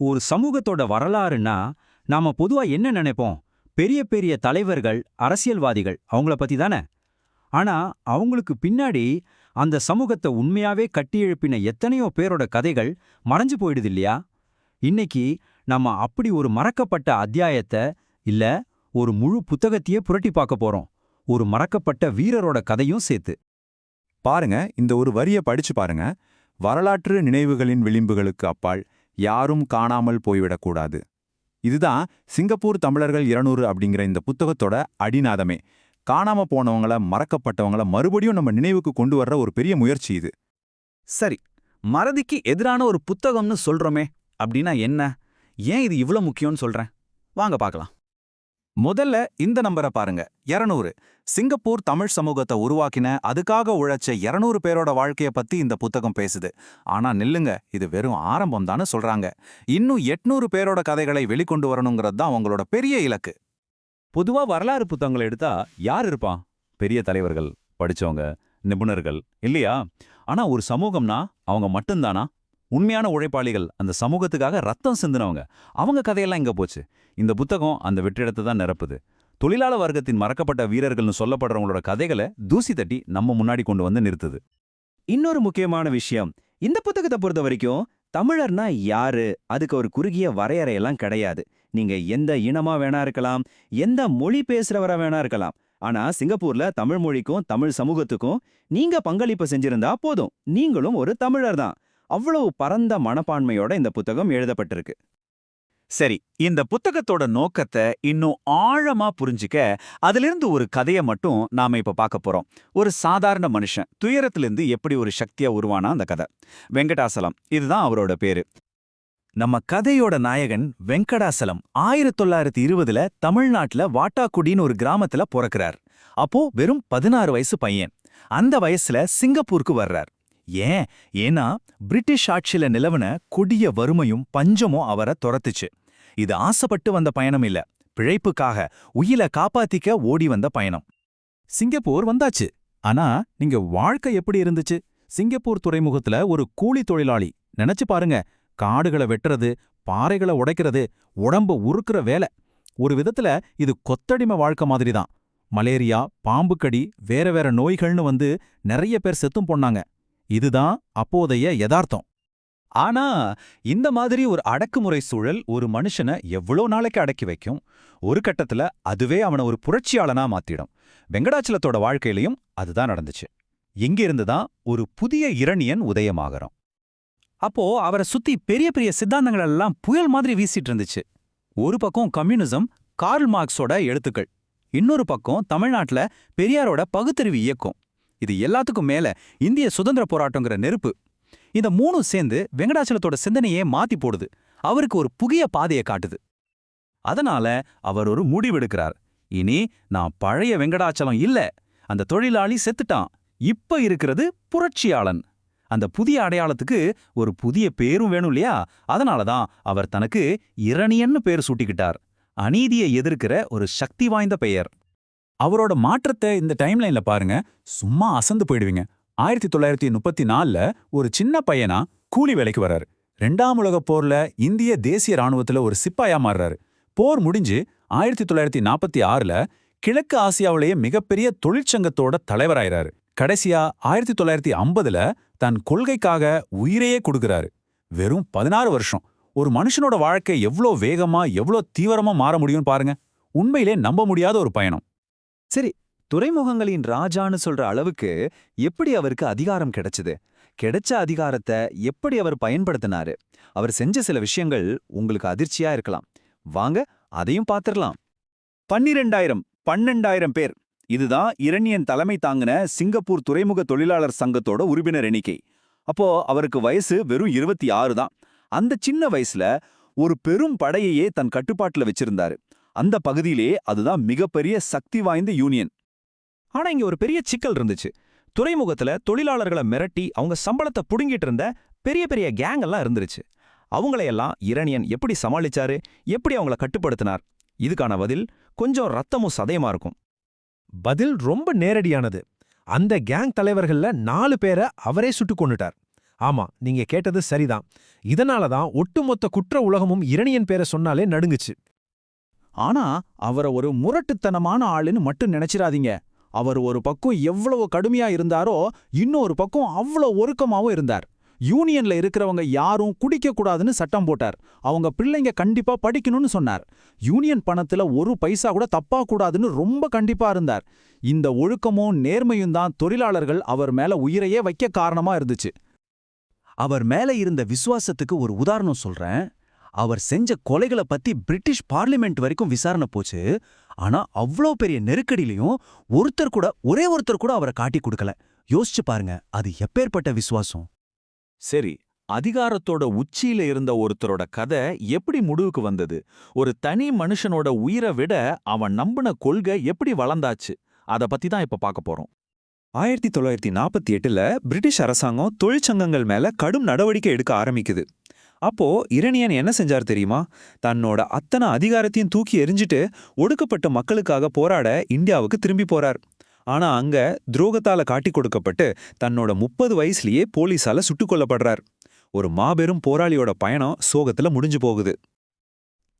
ஒரு சமூகத்தோட வரலாறுன்னா நாம பொதுவா என்ன நினைப்போம்? பெரிய பெரிய தலைவர்கள் அரசியல்வாதிகள் அவங்கள பத்தி தானே? ஆனா அவங்களுக்கு பின்னாடி அந்த சமூகத்தை உண்மையாவே கட்டியெழுப்பின எத்தனையோ பேரோட கதைகள் மறைஞ்சு போயிடுது இல்லையா? இன்னைக்கு நம்ம அப்படி ஒரு மறக்கப்பட்ட அத்தியாயத்தை இல்ல ஒரு முழு புத்தகத்தையே புரட்டி பார்க்க போறோம். ஒரு மறக்கப்பட்ட வீரரோட கதையும் சேர்த்து. பாருங்க இந்த ஒரு வரிய படிச்சு பாருங்க. வரலாற்று நினைவுகளின் விளிம்புகளுக்கு அப்பால் யாரும் காணாமல் போய்விடக்கூடாது. இதுதான் சிங்கப்பூர் தமிழர்கள் இருநூறு அப்படிங்கிற இந்த புத்தகத்தோட அடிநாதமே. காணாம போனவங்கள மறக்கப்பட்டவங்கள மறுபடியும் நம்ம நினைவுக்கு கொண்டு வர்ற ஒரு பெரிய முயற்சி இது. சரி மறதிக்கு எதிரான ஒரு புத்தகம்னு சொல்றோமே அப்படின்னா என்ன? ஏன் இது இவ்ளோ முக்கியம்னு சொல்றேன்? வாங்க பார்க்கலாம். முதல்ல இந்த நம்பரை பாருங்க. 200 சிங்கப்பூர் தமிழ் சமூகத்தை உருவாக்கின அதுக்காக உழைச்ச 200 பேரோட வாழ்க்கைய பத்தி இந்த புத்தகம் பேசுது. ஆனா நில்லுங்க இது வெறும் ஆரம்பம் தானே சொல்றாங்க. இன்னும் 800 பேரோட கதைகளை வெளிக்கொண்டு வரணுங்கிறது தான் அவங்களோட பெரிய இலக்கு. பொதுவா வரலாறு புத்தகங்களை எடுத்தா யார் இருப்பான் பெரிய தலைவர்கள் படிச்சவங்க நிபுணர்கள் இல்லையா? ஆனா ஒரு சமூகம்னா அவங்க மட்டும்தானா? உண்மையான உழைப்பாளிகள் அந்த சமூகத்துக்காக ரத்தம் சிந்தினவங்க. அவங்க கதையெல்லாம் இங்கே போச்சு. இந்த புத்தகம் அந்த வெற்றிடத்தை தான் நிரப்புது. தொழிலாள வர்க்கத்தின் மறக்கப்பட்ட வீரர்கள்னு சொல்லப்படுறவங்களோட கதைகளை தூசி தட்டி நம்ம முன்னாடி கொண்டு வந்து நிறுத்துது. இன்னொரு முக்கியமான விஷயம் இந்த புத்தகத்தை பொறுத்த வரைக்கும் தமிழர்னா யாரு? அதுக்கு ஒரு குறுகிய வரையறையெல்லாம் கிடையாது. நீங்க எந்த இனமா வேணா இருக்கலாம் எந்த மொழி பேசுறவரா வேணா இருக்கலாம். ஆனா சிங்கப்பூர்ல தமிழ் மொழிக்கும் தமிழ் சமூகத்துக்கும் நீங்க பங்களிப்பு செஞ்சிருந்தா போதும். நீங்களும் ஒரு தமிழர் தான். அவ்வளவு பரந்த மனப்பான்மையோட இந்த புத்தகம் எழுதப்பட்டிருக்கு. சரி இந்த புத்தகத்தோட நோக்கத்தை இன்னும் ஆழமா புரிஞ்சிக்க அதிலிருந்து ஒரு கதையை மட்டும் நாம இப்ப பார்க்க போறோம். ஒரு சாதாரண மனுஷன் துயரத்திலிருந்து எப்படி ஒரு சக்தியா உருவானா அந்த கதை. வெங்கடாசலம் இதுதான் அவரோட பேரு. நம்ம கதையோட நாயகன் வெங்கடாசலம் ஆயிரத்தி தொள்ளாயிரத்தி இருபதுல தமிழ்நாட்டுல வாட்டாக்குடின்னு ஒரு கிராமத்துல பிறக்கிறார். அப்போ வெறும் பதினாறு வயசு பையன். அந்த வயசுல சிங்கப்பூருக்கு வர்றார். ஏன்? ஏன்னா பிரிட்டிஷ் ஆட்சியில நிலவன கொடிய வறுமையும் பஞ்சமும் அவரை துரத்துச்சு. இது ஆசைப்பட்டு வந்த பயணம் இல்ல. பிழைப்புக்காக உயில காப்பாத்திக்க ஓடி வந்த பயணம். சிங்கப்பூர் வந்தாச்சு. ஆனா நீங்க வாழ்க்கை எப்படி இருந்துச்சு? சிங்கப்பூர் துறைமுகத்துல ஒரு கூலி தொழிலாளி. நினைச்சு பாருங்க. காடுகளை வெட்டுறது பாறைகளை உடைக்கிறது உடம்ப உருக்குற வேலை. ஒரு விதத்துல இது கொத்தடிமை வாழ்க்கை மாதிரி தான் மலேரியா பாம்புக்கடி வேற வேற நோய்கள்னு வந்து நிறைய பேர் செத்தும் போனாங்க. இதுதான் அப்போதைய யதார்த்தம். ஆனா இந்த மாதிரி ஒரு அடக்குமுறை சூழல் ஒரு மனுஷனை எவ்வளோ நாளைக்கு அடக்கி வைக்கும்? ஒரு கட்டத்துல அதுவே அவனை ஒரு புரட்சியாளனா மாத்திடும். வெங்கடாச்சலத்தோட வாழ்க்கையிலையும் அதுதான் நடந்துச்சு. எங்கிருந்து தான் ஒரு புதிய இரணியன் உதயமாகறோம் அப்போ அவரை சுத்தி பெரிய பெரிய சித்தாந்தங்கள் எல்லாம் புயல் மாதிரி வீசிட்டு இருந்துச்சு. ஒரு பக்கம் கம்யூனிசம் கார்ல் மார்க்ஸோட எழுத்துக்கள். இன்னொரு பக்கம் தமிழ்நாட்டுல பெரியாரோட பகுத்தறிவு இயக்கம். இது எல்லாத்துக்கும் மேல இந்திய சுதந்திர போராட்டங்கிற நெருப்பு. இந்த மூணும் சேர்ந்து வெங்கடாச்சலத்தோட சிந்தனையே மாத்தி போடுது. அவருக்கு ஒரு புதிய பாதையை காட்டுது. அதனால அவர் ஒரு முடிவெடுக்கிறார். இனி நான் பழைய வெங்கடாச்சலம் இல்ல. அந்த தொழிலாளி செத்துட்டான். இப்ப இருக்கிறது புரட்சியாளன். அந்த புதிய அடையாளத்துக்கு ஒரு புதிய பேரும் வேணும் இல்லையா? அதனால தான் அவர் தனக்கு இரணியன்னு பேர் சூட்டிக்கிட்டார். அநீதியை எதிர்க்கிற ஒரு சக்தி வாய்ந்த பெயர். அவரோட மாற்றத்தை இந்த டைம்லைன்ல பாருங்க சும்மா அசந்து போயிடுவீங்க. ஆயிரத்தி தொள்ளாயிரத்தி முப்பத்தி நாலுல ஒரு சின்ன பையனா கூலி வேலைக்கு வர்றாரு. ரெண்டாம் உலகப் போர்ல இந்திய தேசிய ராணுவத்துல ஒரு சிப்பாயா மாறுறாரு. போர் முடிஞ்சு ஆயிரத்தி தொள்ளாயிரத்தி நாற்பத்தி ஆறுல கிழக்கு ஆசியாவிலேயே மிகப்பெரிய தொழிற்சங்கத்தோட தலைவராயிறாரு. கடைசியா ஆயிரத்தி தொள்ளாயிரத்தி ஐம்பதுல தன் கொள்கைக்காக உயிரையே கொடுக்கிறாரு. வெறும் பதினாறு வருஷம். ஒரு மனுஷனோட வாழ்க்கை எவ்ளோ வேகமா எவ்ளோ தீவிரமா மாற முடியும்னு பாருங்க. உண்மையிலே நம்ப முடியாத ஒரு பயணம். சரி துறைமுகங்களின் ராஜான்னு சொல்ற அளவுக்கு எப்படி அவருக்கு அதிகாரம் கிடைச்சது? கிடைச்ச அதிகாரத்தை எப்படி அவர் பயன்படுத்தினாரு? அவர் செஞ்ச சில விஷயங்கள் உங்களுக்கு அதிர்ச்சியா இருக்கலாம். வாங்க அதையும் பார்த்துடலாம் பன்னிரெண்டாயிரம் பன்னெண்டாயிரம் பேர். இதுதான் இரணியன் தலைமை தாங்கின சிங்கப்பூர் துறைமுக தொழிலாளர் சங்கத்தோட உறுப்பினர் எண்ணிக்கை. அப்போ அவருக்கு வயசு வெறும் இருபத்தி ஆறு தான். அந்த சின்ன வயசுல ஒரு பெரும் படையையே தன் கட்டுப்பாட்டுல வச்சிருந்தாரு. அந்த பகுதியிலே அதுதான் மிகப்பெரிய சக்தி வாய்ந்த யூனியன். ஆனா இங்க ஒரு பெரிய சிக்கல் இருந்துச்சு. துறைமுகத்துல தொழிலாளர்களை மிரட்டி அவங்க சம்பளத்தை புடுங்கிட்டு இருந்த பெரிய பெரிய கேங் எல்லாம் இருந்துருச்சு. அவங்களையெல்லாம் இரணியன் எப்படி சமாளிச்சாரு? எப்படி அவங்கள கட்டுப்படுத்தினார்? இதுக்கான பதில் கொஞ்சம் ரத்தமும் சதயமா இருக்கும். பதில் ரொம்ப நேரடியானது. அந்த கேங் தலைவர்கள்ல நாலு பேரை அவரே சுட்டு கொண்டுட்டார் ஆமா நீங்க கேட்டது சரிதான். இதனால தான் ஒட்டுமொத்த குற்ற உலகமும் இரணியன் பேரை சொன்னாலே நடுங்குச்சு. ஆனா அவரை ஒரு முரட்டுத்தனமான ஆளுன்னு மட்டும் நினைச்சிராதீங்க. அவர் ஒரு பக்கம் எவ்வளவு கடுமையா இருந்தாரோ இன்னொரு பக்கம் அவ்வளோ ஒருக்கமாவும் இருந்தார். யூனியன்ல இருக்கிறவங்க யாரும் குடிக்க கூடாதுன்னு சட்டம் போட்டார். அவங்க பிள்ளைங்க கண்டிப்பா படிக்கணும்னு சொன்னார். யூனியன் பணத்துல ஒரு பைசா கூட தப்பா கூடாதுன்னு ரொம்ப கண்டிப்பா இருந்தார். இந்த ஒழுக்கமும் நேர்மையும் தான் தொழிலாளர்கள் அவர் மேல உயிரையே வைக்க காரணமா இருந்துச்சு. அவர் மேல இருந்த விசுவாசத்துக்கு ஒரு உதாரணம் சொல்றேன். அவர் செஞ்ச கொலைகளை பத்தி பிரிட்டிஷ் பார்லிமெண்ட் வரைக்கும் விசாரணை போச்சு. ஆனா அவ்வளோ பெரிய நெருக்கடியிலையும் ஒருத்தர் கூட ஒரே ஒருத்தர் கூட அவரை காட்டி கொடுக்கல. யோசிச்சு பாருங்க அது எப்பேற்பட்ட விசுவாசம்? சரி அதிகாரத்தோட உச்சியில இருந்த ஒருத்தரோட கதை எப்படி முடிவுக்கு வந்தது? ஒரு தனி மனுஷனோட உயிரை விட அவன் நம்பின கொள்கை எப்படி வளர்ந்தாச்சு? அத பத்தி தான் இப்ப பார்க்க போறோம். ஆயிரத்தி தொள்ளாயிரத்தி நாற்பத்தி எட்டுல பிரிட்டிஷ் அரசாங்கம் தொழிற்சங்கங்கள் மேல கடும் நடவடிக்கை எடுக்க ஆரம்பிக்குது. அப்போ இரணியன் என்ன செஞ்சார் தெரியுமா? தன்னோட அத்தனை அதிகாரத்தையும் தூக்கி எரிஞ்சிட்டு ஒடுக்கப்பட்ட மக்களுக்காக போராட இந்தியாவுக்கு திரும்பி போறார். ஆனா அங்க துரோகத்தால காட்டி கொடுக்கப்பட்டு தன்னோட முப்பது வயசுலயே போலீஸால சுட்டுக் கொல்லப்படுறார். ஒரு மாபெரும் போராளியோட பயணம் சோகத்துல முடிஞ்சு போகுது.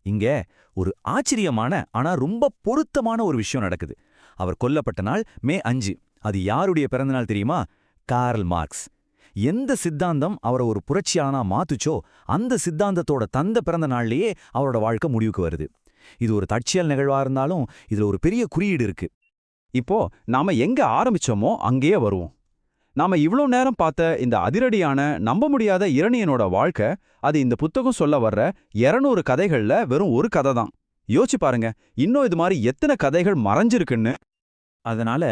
இங்க ஒரு ஆச்சரியமான ஆனா ரொம்ப பொருத்தமான ஒரு விஷயம் நடக்குது. அவர் கொல்லப்பட்ட நாள் மே அஞ்சு. அது யாருடைய பிறந்தநாள் தெரியுமா? Karl Marx. எந்த சித்தாந்தம் அவரை ஒரு புரட்சியாளனா மாத்துச்சோ அந்த சித்தாந்தத்தோட தந்த பிறந்த நாள்லயே அவரோட வாழ்க்கை முடிவுக்கு வருது. இது ஒரு தற்செயல் நிகழ்வா இருந்தாலும் இதுல ஒரு பெரிய குறியீடு இருக்கு. இப்போ நாம எங்க ஆரம்பிச்சோமோ அங்கேயே வருவோம். நாம இவ்ளோ நேரம் பார்த்த இந்த அதிரடியான நம்ப முடியாத இரணியனோட வாழ்க்கை அது இந்த புத்தகம் சொல்ல வர்ற 200 கதைகள்ல வெறும் ஒரு கதை தான். யோசிச்சு பாருங்க இன்னும் இது மாதிரி எத்தனை கதைகள் மறைஞ்சிருக்குன்னு. அதனால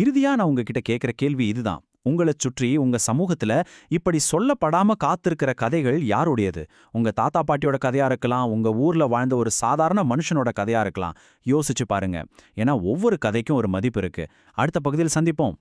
இறுதியா நான் உங்ககிட்ட கேக்குற கேள்வி இதுதான். உங்களை சுற்றி உங்க சமூகத்துல இப்படி சொல்லப்படாம காத்திருக்கிற கதைகள் யாருடையது? உங்க தாத்தா பாட்டியோட கதையா இருக்கலாம் உங்க ஊர்ல வாழ்ந்த ஒரு சாதாரண மனுஷனோட கதையா இருக்கலாம். யோசிச்சு பாருங்க. ஏன்னா ஒவ்வொரு கதைக்கும் ஒரு மதிப்பு இருக்கு. அடுத்த பகுதியில் சந்திப்போம்.